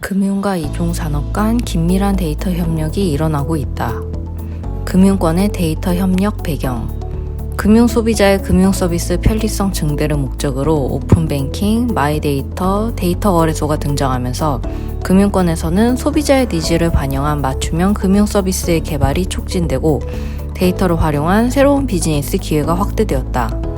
금융과 이종 산업 간 긴밀한 데이터 협력이 일어나고 있다. 금융권의 데이터 협력 배경 금융 소비자의 금융 서비스 편리성 증대를 목적으로 오픈뱅킹, 마이데이터, 데이터 거래소가 등장하면서 금융권에서는 소비자의 니즈를 반영한 맞춤형 금융 서비스의 개발이 촉진되고 데이터를 활용한 새로운 비즈니스 기회가 확대되었다.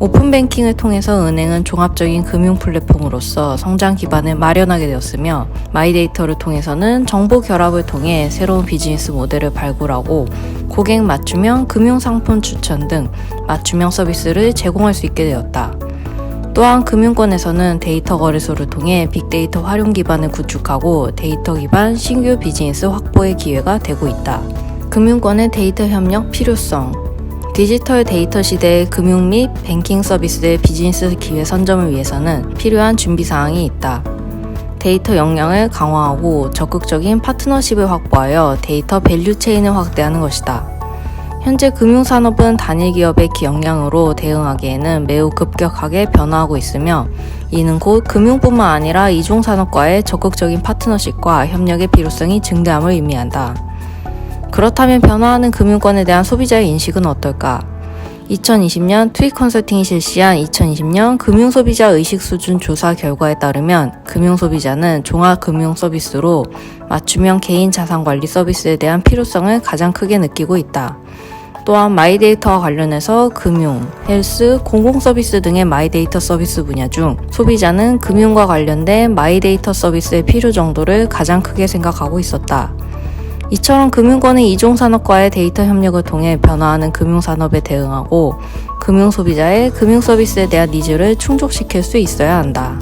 오픈뱅킹을 통해서 은행은 종합적인 금융 플랫폼으로서 성장 기반을 마련하게 되었으며 마이데이터를 통해서는 정보 결합을 통해 새로운 비즈니스 모델을 발굴하고 고객 맞춤형 금융 상품 추천 등 맞춤형 서비스를 제공할 수 있게 되었다. 또한 금융권에서는 데이터 거래소를 통해 빅데이터 활용 기반을 구축하고 데이터 기반 신규 비즈니스 확보의 기회가 되고 있다. 금융권의 데이터 협력 필요성 디지털 데이터 시대의 금융 및 뱅킹 서비스의 비즈니스 기회 선점을 위해서는 필요한 준비 사항이 있다. 데이터 역량을 강화하고 적극적인 파트너십을 확보하여 데이터 밸류 체인을 확대하는 것이다. 현재 금융산업은 단일 기업의 역량으로 대응하기에는 매우 급격하게 변화하고 있으며 이는 곧 금융뿐만 아니라 이종 산업과의 적극적인 파트너십과 협력의 필요성이 증대함을 의미한다. 그렇다면 변화하는 금융권에 대한 소비자의 인식은 어떨까? 2020년 트윗 컨설팅이 실시한 2020년 금융소비자 의식 수준 조사 결과에 따르면 금융소비자는 종합금융 서비스로 맞춤형 개인 자산 관리 서비스에 대한 필요성을 가장 크게 느끼고 있다. 또한 마이데이터와 관련해서 금융, 헬스, 공공서비스 등의 마이데이터 서비스 분야 중 소비자는 금융과 관련된 마이데이터 서비스의 필요 정도를 가장 크게 생각하고 있었다. 이처럼 금융권은 이종산업과의 데이터 협력을 통해 변화하는 금융산업에 대응하고 금융소비자의 금융서비스에 대한 니즈를 충족시킬 수 있어야 한다.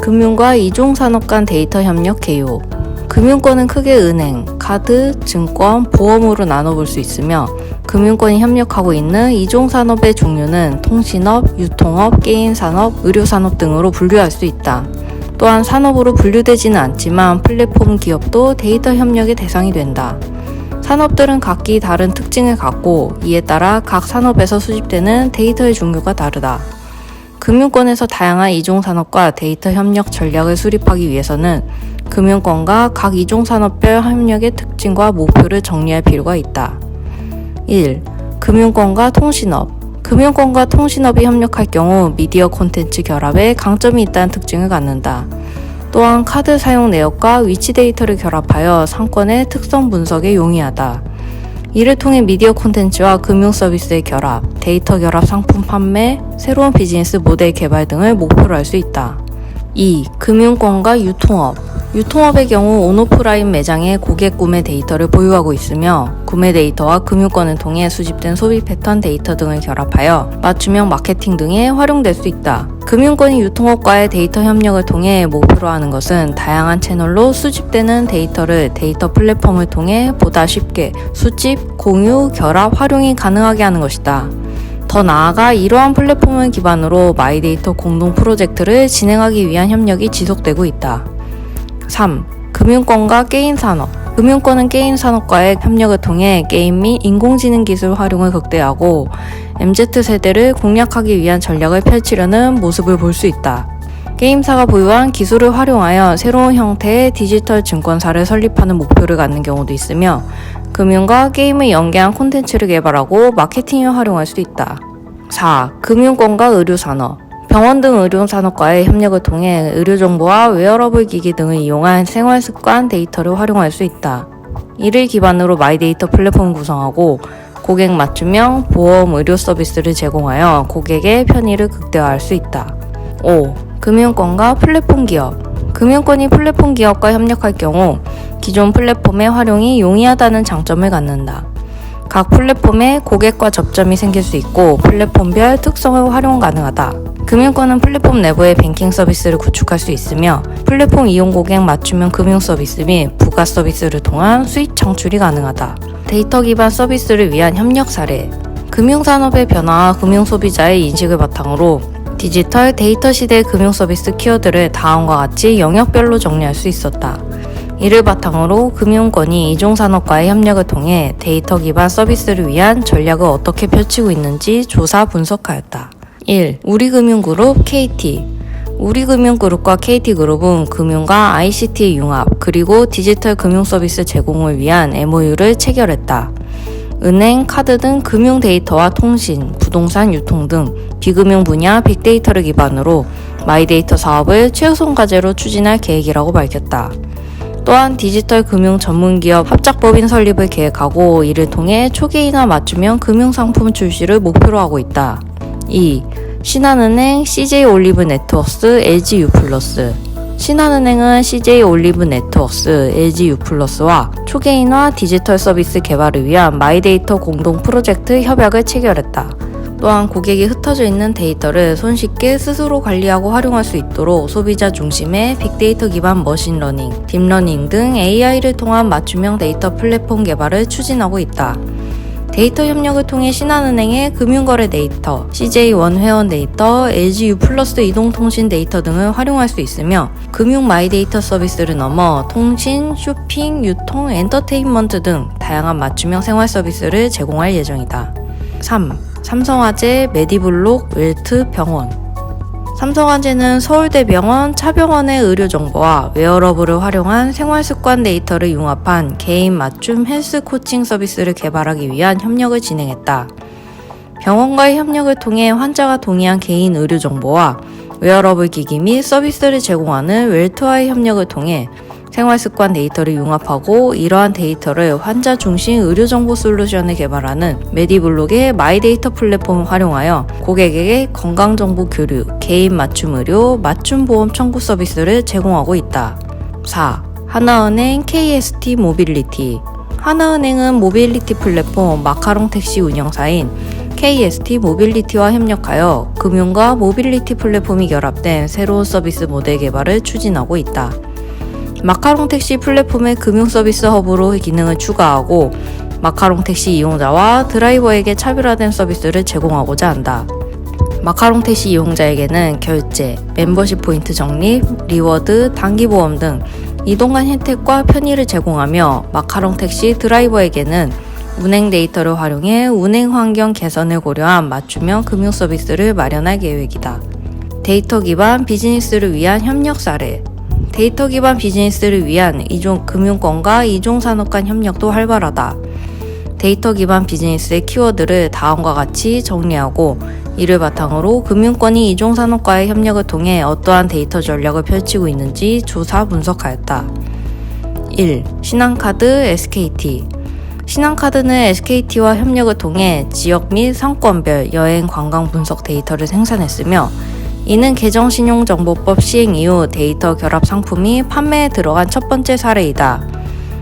금융과 이종산업 간 데이터 협력 개요. 금융권은 크게 은행, 카드, 증권, 보험으로 나눠볼 수 있으며 금융권이 협력하고 있는 이종 산업의 종류는 통신업, 유통업, 게임 산업, 의료 산업 등으로 분류할 수 있다. 또한 산업으로 분류되지는 않지만 플랫폼 기업도 데이터 협력의 대상이 된다. 산업들은 각기 다른 특징을 갖고 이에 따라 각 산업에서 수집되는 데이터의 종류가 다르다. 금융권에서 다양한 이종 산업과 데이터 협력 전략을 수립하기 위해서는 금융권과 각 이종 산업별 협력의 특징과 목표를 정리할 필요가 있다. 1. 금융권과 통신업 금융권과 통신업이 협력할 경우 미디어 콘텐츠 결합에 강점이 있다는 특징을 갖는다. 또한 카드 사용 내역과 위치 데이터를 결합하여 상권의 특성 분석에 용이하다. 이를 통해 미디어 콘텐츠와 금융 서비스의 결합, 데이터 결합 상품 판매, 새로운 비즈니스 모델 개발 등을 목표로 할 수 있다. 2. 금융권과 유통업 유통업의 경우 온오프라인 매장의 고객 구매 데이터를 보유하고 있으며 구매 데이터와 금융권을 통해 수집된 소비 패턴 데이터 등을 결합하여 맞춤형 마케팅 등에 활용될 수 있다. 금융권이 유통업과의 데이터 협력을 통해 목표로 하는 것은 다양한 채널로 수집되는 데이터를 데이터 플랫폼을 통해 보다 쉽게 수집, 공유, 결합, 활용이 가능하게 하는 것이다. 더 나아가 이러한 플랫폼을 기반으로 마이데이터 공동 프로젝트를 진행하기 위한 협력이 지속되고 있다. 3. 금융권과 게임 산업. 금융권은 게임 산업과의 협력을 통해 게임 및 인공지능 기술 활용을 극대화하고 MZ세대를 공략하기 위한 전략을 펼치려는 모습을 볼 수 있다. 게임사가 보유한 기술을 활용하여 새로운 형태의 디지털 증권사를 설립하는 목표를 갖는 경우도 있으며 금융과 게임을 연계한 콘텐츠를 개발하고 마케팅에 활용할 수 있다. 4. 금융권과 의료산업. 병원 등 의료산업과의 협력을 통해 의료정보와 웨어러블 기기 등을 이용한 생활습관 데이터를 활용할 수 있다. 이를 기반으로 마이데이터 플랫폼을 구성하고 고객 맞춤형 보험 의료 서비스를 제공하여 고객의 편의를 극대화할 수 있다. 5. 금융권과 플랫폼 기업. 금융권이 플랫폼 기업과 협력할 경우 기존 플랫폼의 활용이 용이하다는 장점을 갖는다. 각 플랫폼에 고객과 접점이 생길 수 있고 플랫폼별 특성을 활용 가능하다. 금융권은 플랫폼 내부의 뱅킹 서비스를 구축할 수 있으며 플랫폼 이용 고객 맞춤형 금융 서비스 및 부가 서비스를 통한 수익 창출이 가능하다. 데이터 기반 서비스를 위한 협력 사례 금융산업의 변화와 금융 소비자의 인식을 바탕으로 디지털 데이터 시대 금융 서비스 키워드를 다음과 같이 영역별로 정리할 수 있었다. 이를 바탕으로 금융권이 이종산업과의 협력을 통해 데이터 기반 서비스를 위한 전략을 어떻게 펼치고 있는지 조사 분석하였다. 1. 우리금융그룹 KT 우리금융그룹과 KT그룹은 금융과 ICT의 융합 그리고 디지털 금융 서비스 제공을 위한 MOU를 체결했다. 은행, 카드 등 금융 데이터와 통신, 부동산 유통 등 비금융 분야 빅데이터를 기반으로 마이데이터 사업을 최우선 과제로 추진할 계획이라고 밝혔다. 또한 디지털 금융 전문 기업 합작법인 설립을 계획하고 이를 통해 초기이나 맞춤형 금융 상품 출시를 목표로 하고 있다. 2. 신한은행, CJ 올리브 네트워크스, LG U 플러스. 신한은행은 CJ 올리브 네트워크스, LG U 플러스와 초개인화 디지털 서비스 개발을 위한 마이데이터 공동 프로젝트 협약을 체결했다. 또한 고객이 흩어져 있는 데이터를 손쉽게 스스로 관리하고 활용할 수 있도록 소비자 중심의 빅데이터 기반 머신러닝, 딥러닝 등 AI를 통한 맞춤형 데이터 플랫폼 개발을 추진하고 있다. 데이터 협력을 통해 신한은행의 금융거래 데이터, CJ1 회원 데이터, LGU 플러스 이동통신 데이터 등을 활용할 수 있으며 금융 마이데이터 서비스를 넘어 통신, 쇼핑, 유통, 엔터테인먼트 등 다양한 맞춤형 생활 서비스를 제공할 예정이다. 3. 삼성화재, 메디블록, 웰트, 병원 삼성화재는 서울대 병원, 차병원의 의료 정보와 웨어러블을 활용한 생활습관 데이터를 융합한 개인 맞춤 헬스 코칭 서비스를 개발하기 위한 협력을 진행했다. 병원과의 협력을 통해 환자가 동의한 개인 의료 정보와 웨어러블 기기 및 서비스를 제공하는 웰트와의 협력을 통해 생활습관 데이터를 융합하고 이러한 데이터를 환자 중심 의료 정보 솔루션을 개발하는 메디블록의 마이데이터 플랫폼을 활용하여 고객에게 건강 정보 교류, 개인 맞춤 의료, 맞춤 보험 청구 서비스를 제공하고 있다. 4. 하나은행 KST 모빌리티 하나은행은 모빌리티 플랫폼 마카롱 택시 운영사인 KST 모빌리티와 협력하여 금융과 모빌리티 플랫폼이 결합된 새로운 서비스 모델 개발을 추진하고 있다. 마카롱 택시 플랫폼의 금융 서비스 허브로 기능을 추가하고 마카롱 택시 이용자와 드라이버에게 차별화된 서비스를 제공하고자 한다. 마카롱 택시 이용자에게는 결제, 멤버십 포인트 적립, 리워드, 단기보험 등 이동간 혜택과 편의를 제공하며 마카롱 택시 드라이버에게는 운행 데이터를 활용해 운행 환경 개선을 고려한 맞춤형 금융 서비스를 마련할 계획이다. 데이터 기반 비즈니스를 위한 협력 사례 데이터 기반 비즈니스를 위한 이종 금융권과 이종 산업 간 협력도 활발하다. 데이터 기반 비즈니스의 키워드를 다음과 같이 정리하고 이를 바탕으로 금융권이 이종 산업과의 협력을 통해 어떠한 데이터 전략을 펼치고 있는지 조사 분석하였다. 1. 신한카드 SKT 신한카드는 SKT와 협력을 통해 지역 및 상권별 여행 관광 분석 데이터를 생산했으며 이는 계정신용정보법 시행 이후 데이터 결합 상품이 판매에 들어간 첫 번째 사례이다.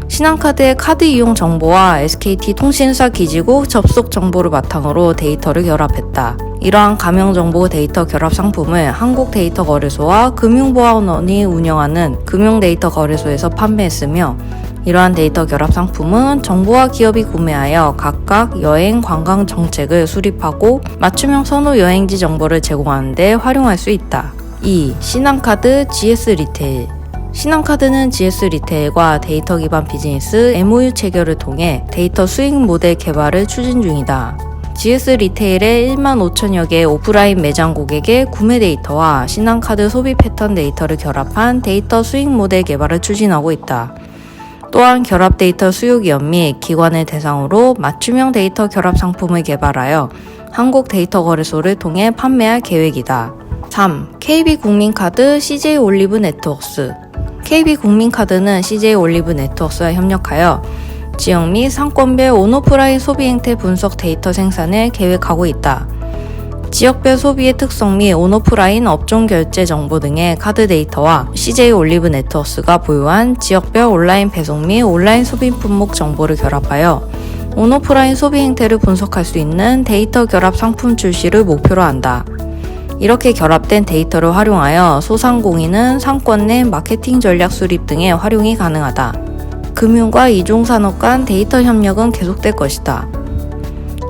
신한카드의 카드 이용 정보와 SKT 통신사 기지국 접속 정보를 바탕으로 데이터를 결합했다. 이러한 가명정보 데이터 결합 상품을 한국데이터거래소와 금융보안원이 운영하는 금융데이터 거래소에서 판매했으며 이러한 데이터 결합 상품은 정부와 기업이 구매하여 각각 여행 관광 정책을 수립하고 맞춤형 선호 여행지 정보를 제공하는 데 활용할 수 있다. 2. 신한카드 GS 리테일 신한카드는 GS 리테일과 데이터 기반 비즈니스 MOU 체결을 통해 데이터 수익 모델 개발을 추진 중이다. GS 리테일의 1만 5천여 개의 오프라인 매장 고객의 구매 데이터와 신한카드 소비 패턴 데이터를 결합한 데이터 수익 모델 개발을 추진하고 있다. 또한 결합 데이터 수요 기업 및 기관을 대상으로 맞춤형 데이터 결합 상품을 개발하여 한국 데이터 거래소를 통해 판매할 계획이다. 3. KB국민카드 CJ 올리브 네트워크스 KB국민카드는 CJ 올리브 네트워크스와 협력하여 지역 및 상권별 온오프라인 소비 행태 분석 데이터 생산을 계획하고 있다. 지역별 소비의 특성 및 온오프라인 업종 결제 정보 등의 카드 데이터와 CJ 올리브 네트워크가 보유한 지역별 온라인 배송 및 온라인 소비 품목 정보를 결합하여 온오프라인 소비 행태를 분석할 수 있는 데이터 결합 상품 출시를 목표로 한다. 이렇게 결합된 데이터를 활용하여 소상공인은 상권 내 마케팅 전략 수립 등의 활용이 가능하다. 금융과 이종산업 간 데이터 협력은 계속될 것이다.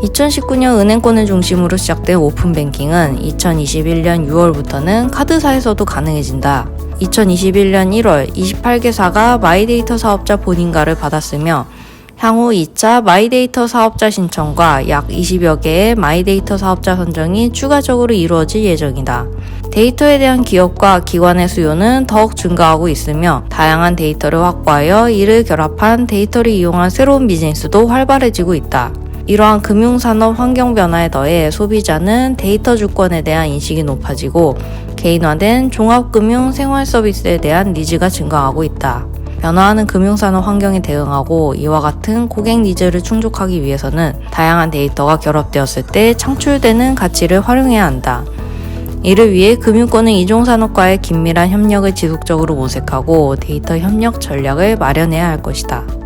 2019년 은행권을 중심으로 시작된 오픈뱅킹은 2021년 6월부터는 카드사에서도 가능해진다. 2021년 1월 28개사가 마이데이터 사업자 본인가를 받았으며 향후 2차 마이데이터 사업자 신청과 약 20여 개의 마이데이터 사업자 선정이 추가적으로 이루어질 예정이다. 데이터에 대한 기업과 기관의 수요는 더욱 증가하고 있으며 다양한 데이터를 확보하여 이를 결합한 데이터를 이용한 새로운 비즈니스도 활발해지고 있다. 이러한 금융산업 환경 변화에 더해 소비자는 데이터 주권에 대한 인식이 높아지고 개인화된 종합금융 생활 서비스에 대한 니즈가 증가하고 있다. 변화하는 금융산업 환경에 대응하고 이와 같은 고객 니즈를 충족하기 위해서는 다양한 데이터가 결합되었을 때 창출되는 가치를 활용해야 한다. 이를 위해 금융권은 이종산업과의 긴밀한 협력을 지속적으로 모색하고 데이터 협력 전략을 마련해야 할 것이다.